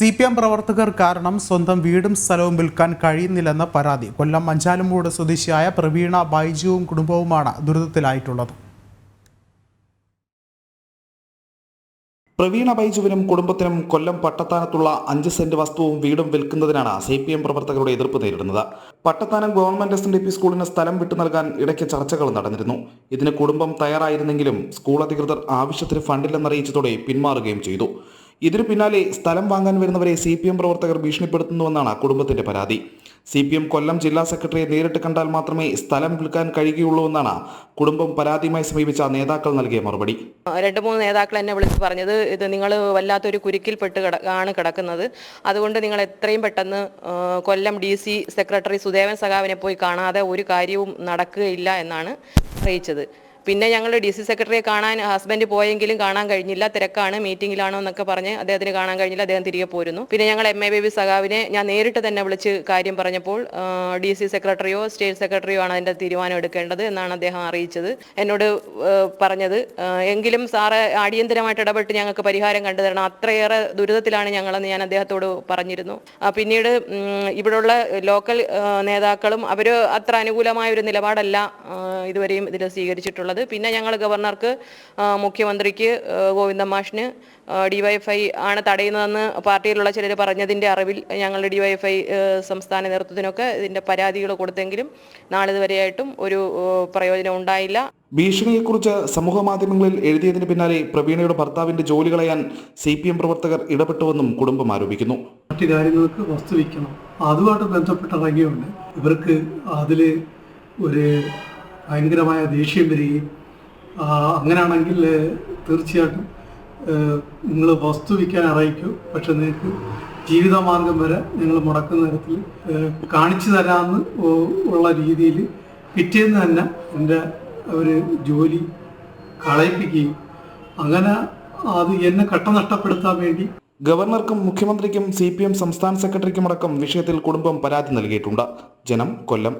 C P M പ്രവർത്തകർ കാരണം സ്വന്തം വീടും സ്ഥലവും വിൽക്കാൻ കഴിയുന്നില്ലെന്ന പരാതി. കൊല്ലം മഞ്ചാലുമൂട് സ്വദേശിയായ പ്രവീണ ബൈജുവും കുടുംബവുമാണ് ദുരിതത്തിലായിട്ടുള്ളത്. പ്രവീണ ബൈജുവിനും കുടുംബത്തിനും കൊല്ലം പട്ടത്താനത്തുള്ള അഞ്ച് സെന്റ് വസ്തുവും വീടും വിൽക്കുന്നതിനാണ് സി പി എം പ്രവർത്തകരുടെ എതിർപ്പ് നേരിടുന്നത്. Pattathanam government S N D P സ്കൂളിന് സ്ഥലം വിട്ടു നൽകാൻ ഇടയ്ക്ക് ചർച്ചകൾ നടന്നിരുന്നു. ഇതിന് കുടുംബം തയ്യാറായിരുന്നെങ്കിലും സ്കൂൾ അധികൃതർ ആവശ്യത്തിന് ഫണ്ടില്ലെന്നറിയിച്ചതോടെ പിന്മാറുകയും ചെയ്തു. ഇതിനു പിന്നാലെ സ്ഥലം വാങ്ങാൻ വരുന്നവരെ സി പി എം പ്രവർത്തകർ ഭീഷണിപ്പെടുത്തുന്നുവെന്നാണ് കുടുംബത്തിന്റെ പരാതി. സി പി എം കൊല്ലം ജില്ലാ സെക്രട്ടറിയെ നേരിട്ട് കണ്ടാൽ മാത്രമേ സ്ഥലം വിൽക്കാൻ കഴിയുകയുള്ളൂ എന്നാണ് കുടുംബം പരാതിയുമായി സമീപിച്ച നേതാക്കൾ നൽകിയ മറുപടി. രണ്ട് മൂന്ന് നേതാക്കൾ എന്നെ വിളിച്ച് പറഞ്ഞത് ഇത് നിങ്ങൾ വല്ലാത്തൊരു കുരുക്കിൽപ്പെട്ട് ആണ് കിടക്കുന്നത്. അതുകൊണ്ട് നിങ്ങൾ എത്രയും പെട്ടെന്ന് Kollam D C secretary Sudevan സഖാവിനെ പോയി കാണാതെ ഒരു കാര്യവും നടക്കുകയില്ല എന്നാണ് അറിയിച്ചത്. പിന്നെ ഞങ്ങൾ ഡി സി സെക്രട്ടറിയെ കാണാൻ ഹസ്ബൻഡ് പോയെങ്കിലും കാണാൻ കഴിഞ്ഞില്ല. തിരക്കാണ് മീറ്റിംഗിലാണോ എന്നൊക്കെ പറഞ്ഞ് അദ്ദേഹത്തിന് കാണാൻ കഴിഞ്ഞില്ല. അദ്ദേഹം തിരികെ പോരുന്നു. പിന്നെ ഞങ്ങൾ എം എ ബേബി സഖാവിനെ ഞാൻ നേരിട്ട് തന്നെ വിളിച്ച് കാര്യം പറഞ്ഞപ്പോൾ ഡി സി സെക്രട്ടറിയോ സ്റ്റേറ്റ് സെക്രട്ടറിയോ ആണ് അതിന്റെ തീരുമാനം എടുക്കേണ്ടത് എന്നാണ് അദ്ദേഹം അറിയിച്ചത്. എന്നോട് പറഞ്ഞത്. എങ്കിലും സാറ് അടിയന്തരമായിട്ട് ഇടപെട്ട് ഞങ്ങൾക്ക് പരിഹാരം കണ്ടുതരണം അത്രയേറെ ദുരിതത്തിലാണ് ഞങ്ങളെന്ന് ഞാൻ അദ്ദേഹത്തോട് പറഞ്ഞിരുന്നു. പിന്നീട് ഇവിടുള്ള ലോക്കൽ നേതാക്കളും അവർ അത്ര അനുകൂലമായ ഒരു നിലപാടല്ല ഇതുവരെയും ഇതിൽ സ്വീകരിച്ചിട്ടുള്ളത്. പിന്നെ ഞങ്ങൾ ഗവർണർക്ക് മുഖ്യമന്ത്രിക്ക് ഗോവിന്ദ മാഷിന് ഡിവൈഎഫ്ഐ ആണ് തടയുന്നതെന്ന് പാർട്ടിയിലുള്ള ചിലർ പറഞ്ഞതിന്റെ അറിവിൽ ഞങ്ങൾ ഡിവൈഎഫ്ഐ സംസ്ഥാന നേതൃത്വത്തിനൊക്കെ ഇതിന്റെ പരാതികൾ കൊടുത്തെങ്കിലും നാളിതുവരെയായിട്ടും ഒരു പ്രയോജനം ഉണ്ടായില്ല. ഭീഷണിയെക്കുറിച്ച് സമൂഹ മാധ്യമങ്ങളിൽ എഴുതിയതിന് പിന്നാലെ പ്രവീണയുടെ ഭർത്താവിന്റെ ജോലി കളയാൻ സി പി എം പ്രവർത്തകർ ഇടപെട്ടുവെന്നും കുടുംബം ആരോപിക്കുന്നു. മറ്റു കാര്യങ്ങൾക്ക് വസ്തു വിൽക്കണം. അതുമായിട്ട് ബന്ധപ്പെട്ട ഇറങ്ങിയുണ്ട് ഇവർക്ക് അതിൽ ഒരു ഭയങ്കരമായ ദേഷ്യം വരികയും അങ്ങനെയാണെങ്കിൽ തീർച്ചയായിട്ടും നിങ്ങൾ വസ്തു വിൽക്കാൻ അറിയിക്കൂ. പക്ഷെ നിങ്ങൾക്ക് ജീവിതമാർഗം വരെ നിങ്ങൾ മുടക്കുന്ന തരത്തിൽ കാണിച്ചു തരാമെന്ന് ഉള്ള രീതിയിൽ പിറ്റേന്ന് തന്നെ എന്റെ ഒരു ജോലി കളയിപ്പിക്കുകയും അങ്ങനെ അത് എന്നെ കട്ട നഷ്ടപ്പെടുത്താൻ വേണ്ടി ഗവർണർക്കും മുഖ്യമന്ത്രിക്കും സി പി എം സംസ്ഥാന സെക്രട്ടറിക്കുമടക്കം വിഷയത്തിൽ കുടുംബം പരാതി നൽകിയിട്ടുണ്ട്. ജനം കൊല്ലം.